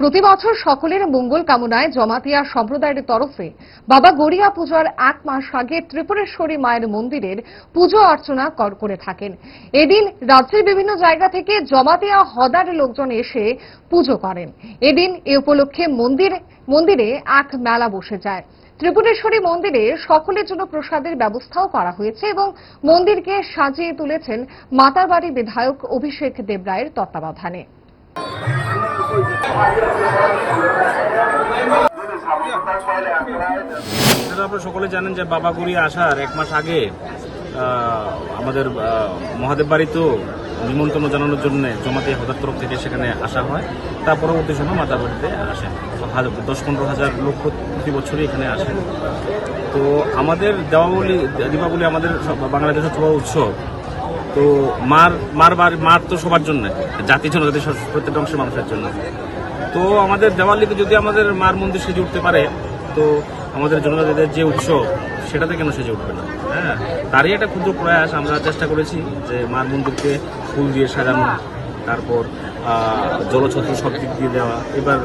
প্রতি বছর সকলের মঙ্গল কামনায় জমাতিয়া সম্প্রদায়ের তরফে বাবা গড়িয়া পূজার এক মাস আগে ত্রিপুরেশ্বরী মায়ের মন্দিরের পুজো অর্চনা কর- থাকেন। এদিন রাজ্যের বিভিন্ন জায়গা থেকে জমাতিয়া হদার লোকজন এসে পুজো করেন। এদিন এ উপলক্ষে মন্দির, মন্দিরে এক মেলা বসে যায়। ত্রিপুরেশ্বরী মন্দিরে সকলের জন্য প্রসাদের ব্যবস্থাও করা হয়েছে এবং মন্দিরকে সাজিয়ে তুলেছেন মাতারবাড়ি বিধায়ক অভিষেক দেবরায়ের তত্ত্বাবধানে। আপনারা সকলে জানেন যে বাবা গুড়িয়া আসার এক মাস আগে আমাদের মহাদেব বাড়িতেও নিমন্ত্রণ জানানোর জন্য জমাতে হতার তরফ থেকে সেখানে আসা হয়। তার পরবর্তী সময় মাতার বাড়িতে আসেন। দশ পনেরো হাজার লোক প্রতি বছরই এখানে আসেন। তো আমাদের দেওয়াবলি, দীপাবলি আমাদের বাংলাদেশের সব উৎসব। তো মার মার মার তো সবার জন্য। জাতি জনজাতি সব- প্রত্যেকটা অংশের মানুষের জন্য। তো আমাদের দেওয়ালিতে যদি আমাদের মার মন্দির সেজে উঠতে পারে, তো আমাদের জনজাতিদের যে উৎসব, সেটাতে কেন সেজে উঠবে না? হ্যাঁ তারই একটা ক্ষুদ্র প্রয়াস আমরা চেষ্টা করেছি যে মার মন্দিরকে ফুল দিয়ে সাজানো, তারপর জলছত্র সব দিক দিয়ে দেওয়া। এবার